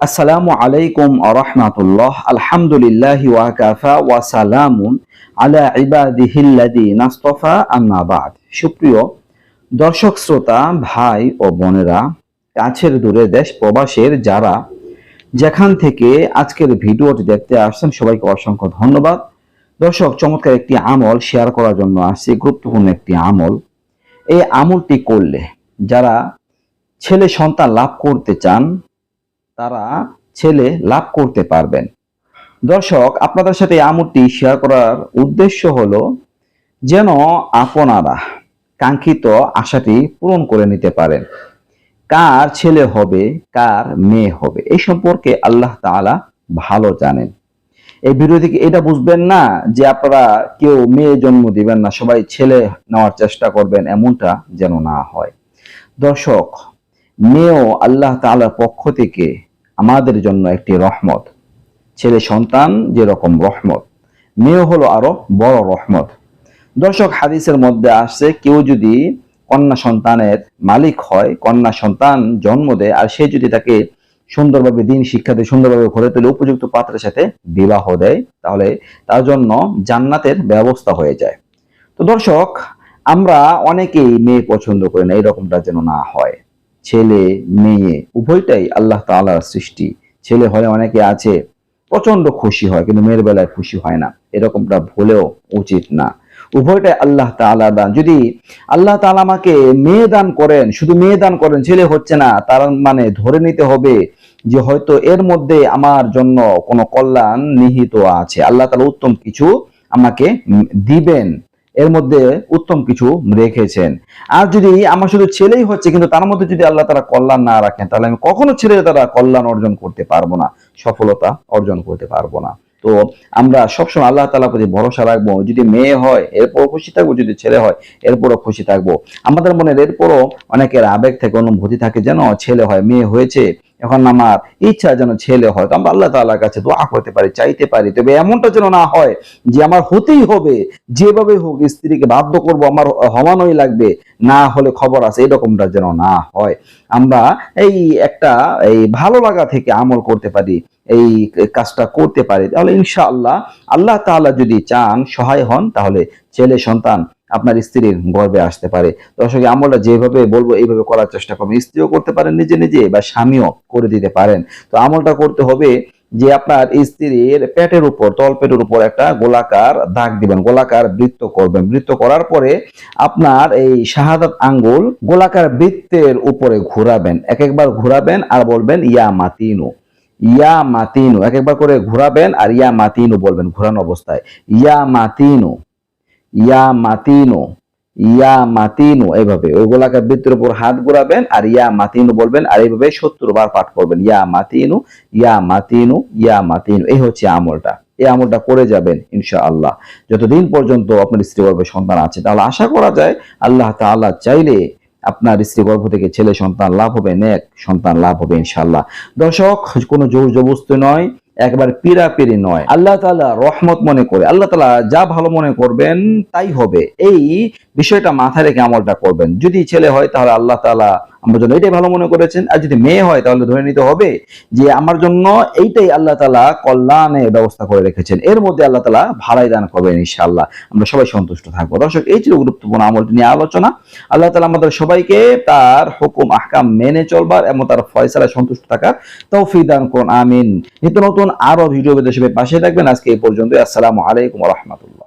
আসসালামু আলাইকুম আরহামাতুল্লাহ আলহামদুলিল্লাহ ওয়াকাফা ওয়া সালামুন আলা ইবাদিহিল্লাদি নাস্তফা সুপ্রিয় দর্শক, শ্রোতা, ভাই ও বোনেরা, কাছের দূরে দেশ, প্রবাসের যারা যেখান থেকে আজকের ভিডিওটি দেখতে আসছেন, সবাইকে অসংখ্য ধন্যবাদ। দর্শক, চমৎকার একটি আমল শেয়ার করার জন্য আসছি, গুরুত্বপূর্ণ একটি আমল। এই আমলটি করলে যারা ছেলে সন্তান লাভ করতে চান তারা ছেলে লাভ করতে পারবেন। দর্শক, আপনাদের সাথে আমলটি শেয়ার করার উদ্দেশ্য হলো যেন আপনারা কাঙ্ক্ষিত আশাটি পূরণ করে নিতে পারেন। কার ছেলে হবে, কার মেয়ে হবে এই সম্পর্কে আল্লাহ তাআলা ভালো জানেন। এই ভিডিও থেকে এটা বুঝবেন না যে আপনারা কেউ মেয়ে জন্ম দিবেন না, সবাই ছেলে নেওয়ার চেষ্টা করবেন, এমনটা যেন না হয়। দর্শক, মেয়েও আল্লাহ তাআলার পক্ষ থেকে আমাদের জন্য একটি রহমত। ছেলে সন্তান যেরকম রহমত, মেয়ে হলো আরও বড় রহমত। দর্শক, হাদিসের মধ্যে আসছে, কেউ যদি কন্যা সন্তানের মালিক হয়, কন্যা সন্তান জন্ম দেয়, আর সে যদি তাকে সুন্দরভাবে দিন শিক্ষা দিয়ে, সুন্দরভাবে ঘরে তুলে উপযুক্ত পাত্রের সাথে বিবাহ দেয়, তাহলে তার জন্য জান্নাতের ব্যবস্থা হয়ে যায়। তো দর্শক, আমরা অনেকেই মেয়ে পছন্দ করি না, এরকমটা যেন না হয়। ছেলে, মেয়ে, উভয়টাই আল্লাহ তাআলার সৃষ্টি। ছেলে হলে অনেকে আছে প্রচণ্ড খুশি হয়, কিন্তু মেয়ের বেলায় খুশি হয় না। এরকমটা ভুলেও উচিত না। উভয়টাই আল্লাহ তাআলা দান। যদি আল্লাহ তাআলা আমাকে মেয়ে দান করেন, শুধু মেয়ে দান করেন, ছেলে হচ্ছে না, তার মানে ধরে নিতে হবে যে হয়তো এর মধ্যে আমার জন্য কোনো কল্যাণ নিহিত আছে। আল্লাহ তাআলা উত্তম কিছু আমাকে দিবেন। এর মধ্যে উত্তম কিছু রেখেছেন। আর যদি আমার শুধু ছেলেই হচ্ছে, কিন্তু তার মধ্যে যদি আল্লাহ তারা কল্যাণ না রাখেন, তাহলে আমি কখনো ছেলে তারা কল্যাণ অর্জন করতে পারব না, সফলতা অর্জন করতে পারব না। তো আমরা সবসময় আল্লাহ তালা প্রতি ভরসা রাখব, যদি মেয়ে হয়, এরপরও খুশি থাকব, যদি ছেলে হয়, এরপরও খুশি থাকব। আমাদের মনে এরপরও অনেকের আবেগ থেকে, অনুভূতি থাকে যেন ছেলে হয়, মেয়ে হয়েছে। এখন আমার ইচ্ছা যেন ছেলে হয়, তো আমরা আল্লাহ তাআলার কাছে দোয়া করতে পারি, চাইতে পারি। তবে এমনটা যেন না হয় যে আমার হতেই হবে, যেভাবে হোক স্ত্রীকে বাধ্য করব, আমার হওয়ানোই লাগবে, না হলে খবর আছে এরকমটা যেন না হয়। আমরা এই একটা এই ভালো লাগা থেকে আমল করতে পারি, এই কাজটা করতে পারি। তাহলে ইনশাআল্লাহ আল্লাহ তাআলা যদি চান, সহায় হন, তাহলে ছেলে সন্তান আপনার স্ত্রীর গর্বে আসতে পারে। দর্শক আমলটা যেভাবে বলব, এইভাবে করার চেষ্টা করবেন। স্ত্রীও করতে পারেন, নিজে নিজে বা স্বামীও করে দিতে পারেন। তো আমলটা করতে হবে যে আপনার স্ত্রীর পেটের উপর, তলপেটের উপর একটা গোলাকার দাগ দিবেন, গোলাকার বৃত্ত করবেন। বৃত্ত করার পরে আপনার এই শাহাদাত আঙ্গুল গোলাকার বৃত্তের উপরে ঘোরাবেন। এক একবার ঘোরাবেন আর বলবেন, ইয়া মাতিনু। ইয়া মাতিনু। এক একবার করে ঘোরাবেন আর ইয়া মাতিনু বলবেন, ঘোরানো অবস্থায়। ইয়া মাতিনু। ইয়া মাতিনু ইয়া মাতিনু, এইভাবে। ওই গোলাকার বৃত্তের উপর হাত ঘোরাবেন আর ইয়া মাতিনু বলবেন আর এইভাবে সত্তর বার পাঠ করবেন। ইয়া মাতিনু ইয়া মাতিনু ইয়া মাতিনু। এই হচ্ছে আমলটা। এই আমলটা করে যাবেন, ইনশাআল্লাহ। যতদিন পর্যন্ত আপনার স্ত্রী গর্ভে সন্তান আছে, তাহলে আশা করা যায় আল্লাহ তাআলা চাইলে আপনার স্ত্রী গর্ভ থেকে ছেলে সন্তান লাভ হবে, নেক সন্তান লাভ হবে, ইনশাআল্লাহ। দর্শক, কোনো জোর জবস্তি নয়। একবার পীড়াপিড়ি নয়। আল্লাহ তালা রহমত মনে করে, আল্লাহ তালা যা ভালো মনে করবেন তাই হবে। এই বিষয়টা মাথায় রেখে আমলটা করবেন। যদি ছেলে হয় তাহলে আল্লাহ তাআলা আমার জন্য এটাই ভালো মনে করেছেন। আর যদি মেয়ে হয়, তাহলে ধরে নিতে হবে যে আমার জন্য এইটাই আল্লাহ তাআলা কল্যাণের ব্যবস্থা করে রেখেছেন। এর মধ্যে আল্লাহ তাআলা ভাড়াই দান করবেন ইনশাআল্লাহ। আমরা সবাই সন্তুষ্ট থাকব। দর্শক, এই ছিল গুরুত্বপূর্ণ আমলটি নিয়ে আলোচনা। আল্লাহ তালা আমাদের সবাইকে তার হুকুম, আহকাম মেনে চলবার এবং তার ফয়সালায় সন্তুষ্ট থাকার তৌফিক দান করুন। আমিন। নিত্য নতুন আরও ভিডিও পেতে সবাই পাশে থাকবেন। আজকে এই পর্যন্ত আসসালামু আলাইকুম রহমতুল্লাহ।